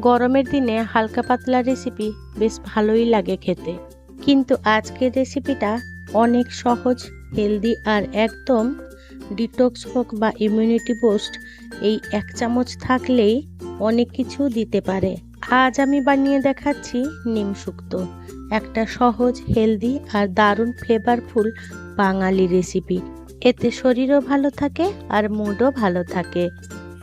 গরমের দিনে হালকা পাতলা রেসিপি বেশ ভালোই লাগে খেতে। কিন্তু আজকের রেসিপিটা অনেক সহজ হেলদি আর একদম ডিটক্স হোক বা ইমিউনিটি বুস্ট এই এক চামচ থাকলেই অনেক কিছু দিতে পারে। আজ আমি বানিয়ে দেখাচ্ছি নিম শুক্তো একটা সহজ হেলদি আর দারুণ ফ্লেভারফুল বাঙালি রেসিপি এতে শরীরও ভালো থাকে আর মুডও ভালো থাকে।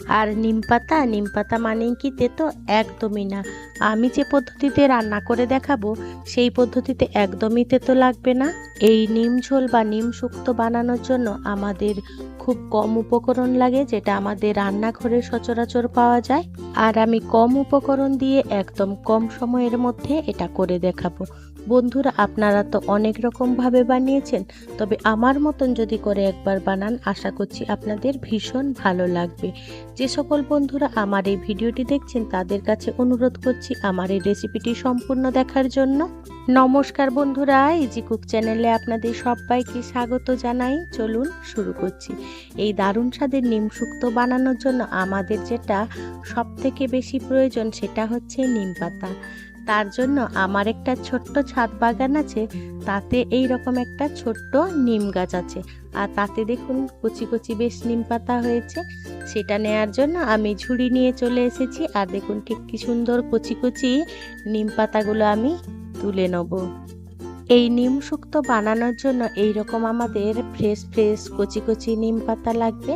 আর নিম পাতা নিম পাতা মানেই কি তেতো একদমই না। আমি যে পদ্ধতিতে রান্না করে দেখাবো, সেই পদ্ধতিতে একদমই তেতো লাগবে না। এই নিম ঝোল বা নিম শুক্তো বানানোর জন্য আমাদের খুব কম উপকরণ লাগে, যেটা আমাদের রান্নাঘরে সচরাচর পাওয়া যায়। আর আমি কম উপকরণ দিয়ে একদম কম সময়ের মধ্যে এটা করে দেখাবো। বন্ধুরা, আপনারা তো অনেক রকমভাবে বানিয়েছেন, তবে আমার মতন যদি করে একবার বানান, আশা করছি আপনাদের ভীষণ ভালো লাগবে। যে সকল বন্ধুরা আমার এই ভিডিওটি দেখছেন, তাদের কাছে অনুরোধ করছি আমার এই রেসিপিটি সম্পূর্ণ দেখার জন্য। নমস্কার বন্ধুরা ইজি কুক চ্যানেলে আপনাদের সবাইকে স্বাগত জানাই। চলুন শুরু করছি। এই দারুণ স্বাদের নিম শুক্তো বানানোর জন্য আমাদের যেটা সবথেকে বেশি প্রয়োজন সেটা হচ্ছে নিম পাতা। তার জন্য আমার একটা ছোট্ট ছাদ বাগান আছে, তাতে এই রকম একটা ছোট্ট নিম গাছ আছে। আর তাতে দেখুন কচি কচি বেশ নিম পাতা হয়েছে। সেটা নেয়ার জন্য আমি ঝুড়ি নিয়ে চলে এসেছি। আর দেখুন ঠিক কি সুন্দর কচি কচি নিম পাতাগুলো আমি তুলে নেব। এই নিম শুক্তো বানানোর জন্য এই রকম আমাদের ফ্রেশ ফ্রেশ কচি কচি নিম পাতা লাগবে।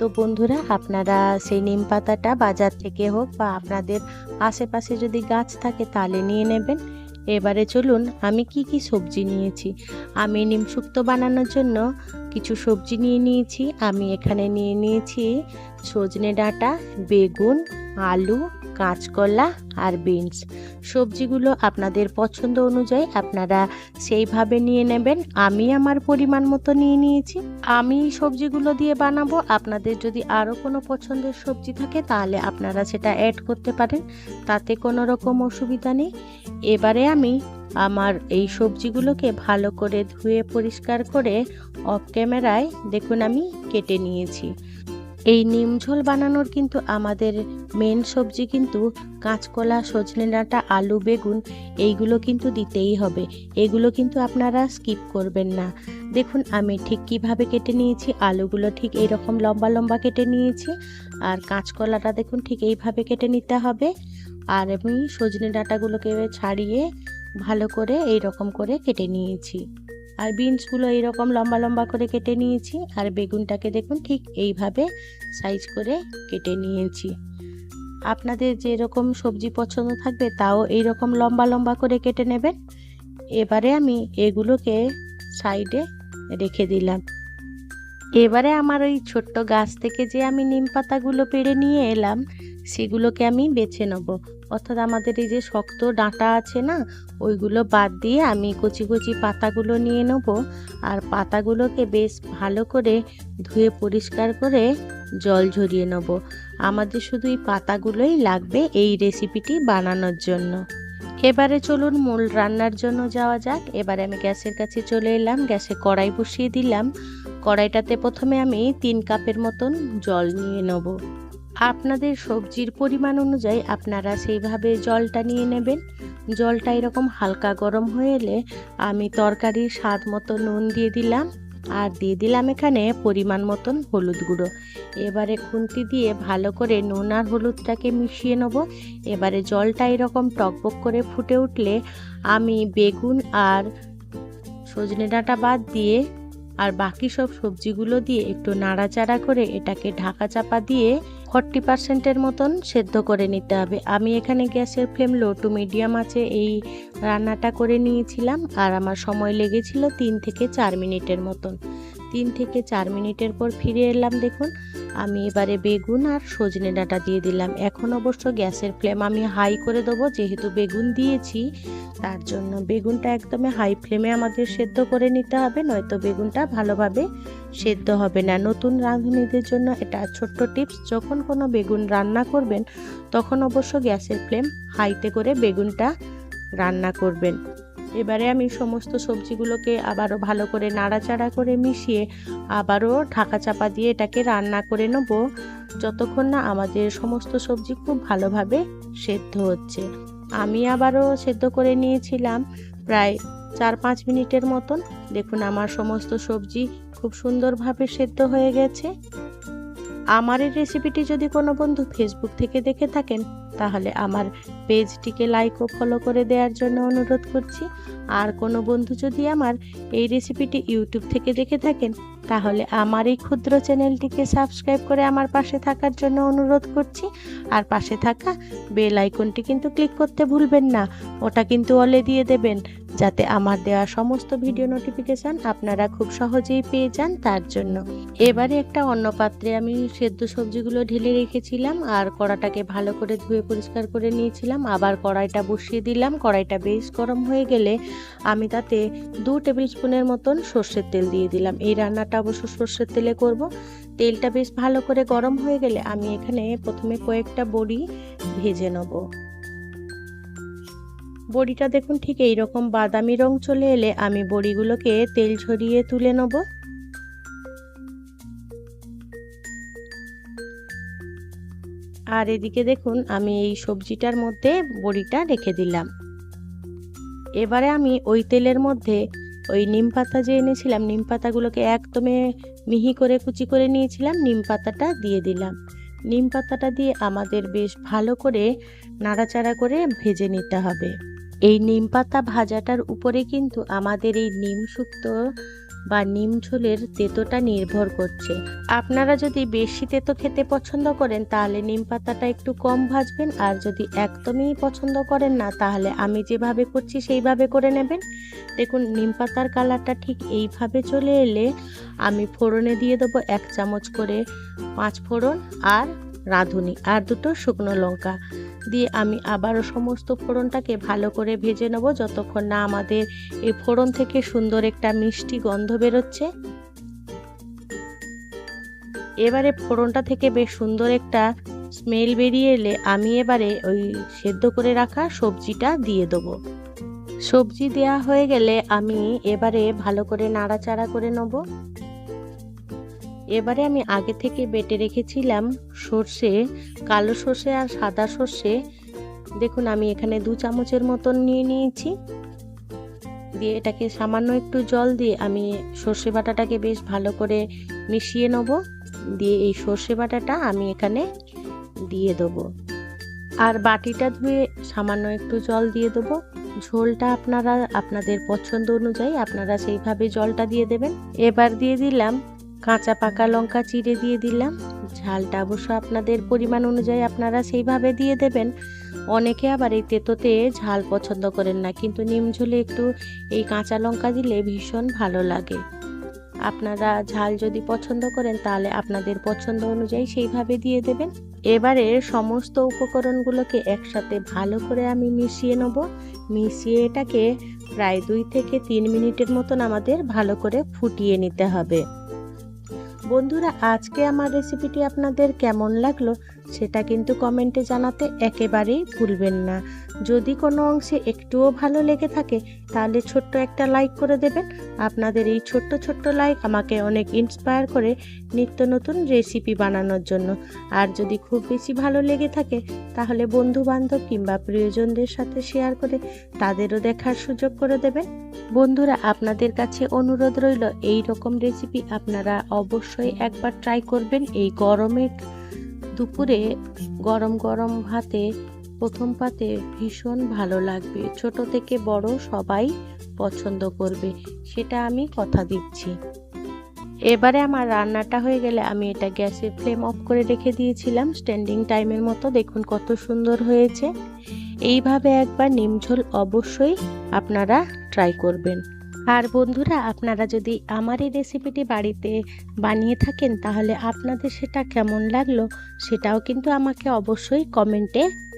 তো বন্ধুরা, আপনারা সেই নিম পাতাটা বাজার থেকে হোক বা আপনাদের আশেপাশে যদি গাছ থাকে তাহলে নিয়ে নেবেন। এবারে চলুন আমি কি কি সবজি নিয়েছি। আমি নিম শুক্তো বানানোর জন্য কিছু সবজি নিয়ে নিয়েছি। আমি এখানে নিয়ে নিয়েছি সজনে ডাঁটা, বেগুন, আলু, কাঁচকলা আর বিনস। সবজিগুলো আপনাদের পছন্দ অনুযায়ী আপনারা সেইভাবে নিয়ে নেবেন। আমি আমার পরিমাণ মতো নিয়ে নিয়েছি। আমি সবজিগুলো দিয়ে বানাবো। আপনাদের যদি আরও কোনো পছন্দের সবজি থাকে তাহলে আপনারা সেটা অ্যাড করতে পারেন। তাতে কোনো রকম অসুবিধা নেই। এবারে আমি আমার এই সবজিগুলোকে ভালো করে ধুয়ে পরিষ্কার করে অফ ক্যামেরায় দেখুন আমি কেটে নিয়েছি। এই নিম ঝোল বানানোর কিন্তু আমাদের মেন সবজি কিন্তু কাঁচকলা, সজনে ডাঁটা, আলু, বেগুন এইগুলো কিন্তু দিতেই হবে। এগুলো কিন্তু আপনারা স্কিপ করবেন না। দেখুন আমি ঠিক কীভাবে কেটে নিয়েছি, আলুগুলো ঠিক এইরকম লম্বা লম্বা কেটে নিয়েছি আর কাঁচকলাটা দেখুন ঠিক এইভাবে কেটে নিতে হবে। আর আমি সজনে ডাঁটাগুলোকে ছাড়িয়ে ভালো করে এই রকম করে কেটে নিয়েছি। আর বিনসগুলো এইরকম লম্বা লম্বা করে কেটে নিয়েছি। আর বেগুনটাকে দেখুন ঠিক এইভাবে সাইজ করে কেটে নিয়েছি। আপনাদের যেরকম সবজি পছন্দ থাকবে তাও এইরকম লম্বা লম্বা করে কেটে নেবেন। এবারে আমি এগুলোকে সাইডে রেখে দিলাম। এবারে আমার ওই ছোট্ট গাছ থেকে যে আমি নিম পাতাগুলো পেড়ে নিয়ে এলাম সেগুলোকে আমি বেছে নেব। অর্থাৎ আমাদের এই যে শক্ত ডাঁটা আছে না, ওইগুলো বাদ দিয়ে আমি কচি কচি পাতাগুলো নিয়ে নেব। আর পাতাগুলোকে বেশ ভালো করে ধুয়ে পরিষ্কার করে জল ঝরিয়ে নেব। আমাদের শুধু এই পাতাগুলোই লাগবে এই রেসিপিটি বানানোর জন্য। এবারে চলুন মূল রান্নার জন্য যাওয়া যাক। এবারে আমি গ্যাসের কাছে চলে এলাম, গ্যাসে কড়াই বসিয়ে দিলাম। কড়াইটাতে প্রথমে আমি তিন কাপের মতন জল নিয়ে নেব। আপনাদের সবজির পরিমাণ অনুযায়ী আপনারা সেইভাবে জলটা নিয়ে নেবেন। জলটা এরকম হালকা গরম হয়ে এলে আমি তরকারির স্বাদ মতো নুন দিয়ে দিলাম আর দিয়ে দিলাম এখানে পরিমাণ মতন হলুদ গুঁড়ো। এবারে খুন্তি দিয়ে ভালো করে নুন আর হলুদটাকে মিশিয়ে নেব। এবারে জলটা এরকম টকবক করে ফুটে উঠলে আমি বেগুন আর সজনে ডাঁটা বাদ দিয়ে আর বাকি সব সবজিগুলো দিয়ে একটু নাড়াচাড়া করে এটাকে ঢাকা চাপা দিয়ে ফর্টি পার্সেন্টের মতন সেদ্ধ করে নিতে হবে। আমি এখানে গ্যাসের ফ্লেম লো টু মিডিয়াম আছে, এই রান্নাটা করে নিয়েছিলাম। আর আমার সময় লেগেছিল তিন থেকে চার মিনিটের মতন। তিন থেকে চার মিনিটের পর ফিরে এলাম দেখুন। আমি এবারে বেগুন আর সজনে ডাঁটা দিয়ে দিলাম। এখন অবশ্য গ্যাসের ফ্লেম আমি হাই করে দেবো, যেহেতু বেগুন দিয়েছি, তার জন্য বেগুনটা একদমই হাই ফ্লেমে আমাদের সেদ্ধ করে নিতে হবে, নয়তো বেগুনটা ভালোভাবে সেদ্ধ হবে না। নতুন রাঁধুনিদের জন্য এটা ছোট্ট টিপস, যখন কোনো বেগুন রান্না করবেন, তখন অবশ্য গ্যাসের ফ্লেম হাইতে করে বেগুনটা রান্না করবেন। এবারে আমি সমস্ত সবজিগুলোকে আবারও ভালো করে নাড়াচাড়া করে মিশিয়ে আবারও ঢাকা চাপা দিয়ে এটাকে রান্না করে নেব। যতক্ষণ না আমাদের সমস্ত সবজি খুব ভালোভাবে সেদ্ধ হচ্ছে। আমি আবারও সেদ্ধ করে নিয়েছিলাম প্রায় চার পাঁচ মিনিটের মতন। দেখুন আমার সমস্ত সবজি খুব সুন্দরভাবে সেদ্ধ হয়ে গেছে। আমার এই রেসিপিটি যদি কোনো বন্ধু ফেসবুক থেকে দেখে থাকেন তাহলে আমার পেজটিকে লাইক ও ফলো করে দেওয়ার জন্য অনুরোধ করছি। আর কোনো বন্ধু যদি আমার এই রেসিপিটি ইউটিউব থেকে দেখে থাকেন, তাহলে আমার এই ক্ষুদ্র চ্যানেলটিকে সাবস্ক্রাইব করে আমার পাশে থাকার জন্য অনুরোধ করছি। আর পাশে থাকা বেল আইকনটি কিন্তু ক্লিক করতে ভুলবেন না, ওটা কিন্তু অলে দিয়ে দেবেন। যাতে আমার দেওয়া সমস্ত ভিডিও নোটিফিকেশান আপনারা খুব সহজেই পেয়ে যান তার জন্য। এবারে একটা অন্য পাত্রে আমি সেদ্ধ সবজিগুলো ঢেলে রেখেছিলাম আর কড়াটাকে ভালো করে ধুয়ে পরিষ্কার করে নিয়েছিলাম। আবার কড়াইটা বসিয়ে দিলাম। কড়াইটা বেশ গরম হয়ে গেলে আমি তাতে দু টেবিল স্পুনের মতন সর্ষের তেল দিয়ে দিলাম। এই রান্নাটা অবশ্য সর্ষের তেলে করব। তেলটা বেশ ভালো করে গরম হয়ে গেলে আমি এখানে প্রথমে কয়েকটা বড়ি ভেজে নেব। বড়িটা দেখুন ঠিক এই রকম বাদামি রং চলে এলে আমি বড়িগুলোকে তেল ঝরিয়ে তুলে নেব। আর এদিকে দেখুন আমি এই সবজিটার মধ্যে বড়িটা রেখে দিলাম। এবারে আমি ওই তেলের মধ্যে ওই নিম পাতা যে এনেছিলাম, নিম পাতাগুলোকে একদমে মিহি করে কুচি করে নিয়েছিলাম, নিম পাতাটা দিয়ে দিলাম। নিম পাতাটা দিয়ে আমাদের বেশ ভালো করে নাড়াচাড়া করে ভেজে নিতে হবে। এই নিম পাতা ভাজাটার উপরে কিন্তু আমাদের এই নিম শুক্তো বা নিম ঝোলের তেতোটা নির্ভর করছে। আপনারা যদি বেশি তেতো খেতে পছন্দ করেন, তাহলে নিম পাতাটা একটু কম ভাজবেন, আর যদি একদমই পছন্দ করেন না, তাহলে আমি যেভাবে করছি সেইভাবে করে নেবেন। দেখুন, নিম পাতার কালারটা ঠিক এইভাবে চলে এলে আমি ফোড়নে দিয়ে দেবো এক চামচ করে পাঁচ ফোড়ন আর রাঁধুনি, আর দুটো শুকনো লঙ্কা। দিয়ে আমি আবারও সমস্ত ফোড়নটাকে ভালো করে ভেজে নেব যতক্ষণ না আমাদের এই ফোড়ন থেকে সুন্দর একটা মিষ্টি গন্ধ বেরোচ্ছে। এবারে ফোড়নটা থেকে বেশ সুন্দর একটা স্মেল বেরিয়ে এলে আমি এবারে ওই সেদ্ধ করে রাখা সবজিটা দিয়ে দেবো। সবজি দেয়া হয়ে গেলে আমি এবারে ভালো করে নাড়াচাড়া করে নেব। এবারে আমি আগে থেকে বেটে রেখেছিলাম সর্ষে, কালো সর্ষে আর সাদা সর্ষে। দেখুন, আমি এখানে দু চামচের মতন নিয়ে নিয়েছি। দিয়ে এটাকে সামান্য একটু জল দিয়ে আমি সর্ষে বাটাটাকে বেশ ভালো করে মিশিয়ে নেব। দিয়ে এই সর্ষে বাটাটা আমি এখানে দিয়ে দেবো। আর বাটিটা ধুয়ে সামান্য একটু জল দিয়ে দেবো। ঝোলটা আপনারা, আপনাদের পছন্দ অনুযায়ী আপনারা সেইভাবে জলটা দিয়ে দেবেন। এবার দিয়ে দিলাম কাঁচা পাকা লঙ্কা চিড়ে দিয়ে দিলাম। ঝালটা অবশ্য আপনাদের পরিমাণ অনুযায়ী আপনারা সেইভাবে দিয়ে দেবেন। অনেকে আবার এই তেতোতে ঝাল পছন্দ করেন না, কিন্তু নিম ঝোলে একটু এই কাঁচা লঙ্কা দিলে ভীষণ ভালো লাগে। আপনারা ঝাল যদি পছন্দ করেন, তাহলে আপনাদের পছন্দ অনুযায়ী সেইভাবে দিয়ে দেবেন। এবারে সমস্ত উপকরণগুলোকে একসাথে ভালো করে আমি মিশিয়ে নেব। মিশিয়ে এটাকে প্রায় দুই থেকে তিন মিনিটের মতন আমাদের ভালো করে ফুটিয়ে নিতে হবে। বন্ধুরা আজকে আমার রেসিপিটি আপনাদের কেমন লাগল সেটা কিন্তু কমেন্টে জানাতে একেবারেই ভুলবেন না। যদি কোনো অংশে একটুও ভালো লেগে থাকে, তাহলে ছোট্ট একটা লাইক করে দেবেন। আপনাদের এই ছোট্ট ছোট্ট লাইক আমাকে অনেক ইন্সপায়ার করে নিত্য নতুন রেসিপি বানানোর জন্য। আর যদি খুব বেশি ভালো লেগে থাকে, তাহলে বন্ধু বান্ধব কিংবা প্রিয়জনদের সাথে শেয়ার করে তাদেরও দেখার সুযোগ করে দেবেন। বন্ধুরা, আপনাদের কাছে অনুরোধ রইল, এই রকম রেসিপি আপনারা অবশ্যই একবার ট্রাই করবেন। এই গরমের দুপুরে গরম গরম ভাতে প্রথম পাতে ভীষণ ভালো লাগবে। ছোট থেকে বড় সবাই পছন্দ করবে, সেটা আমি কথা দিচ্ছি। এবারে আমার রান্নাটা হয়ে গেলে আমি এটা গ্যাসের ফ্লেম অফ করে রেখে দিয়েছিলাম। স্ট্যান্ডিং টাইমের মতো দেখুন কত সুন্দর হয়েছে। এইভাবে একবার নিমঝোল অবশ্যই আপনারা ট্রাই করবেন। আর বন্ধুরা, আপনারা যদি আমার এই রেসিপিটি বাড়িতে বানিয়ে থাকেন, তাহলে আপনাদের সেটা কেমন লাগল সেটাও কিন্তু আমাকে অবশ্যই কমেন্টে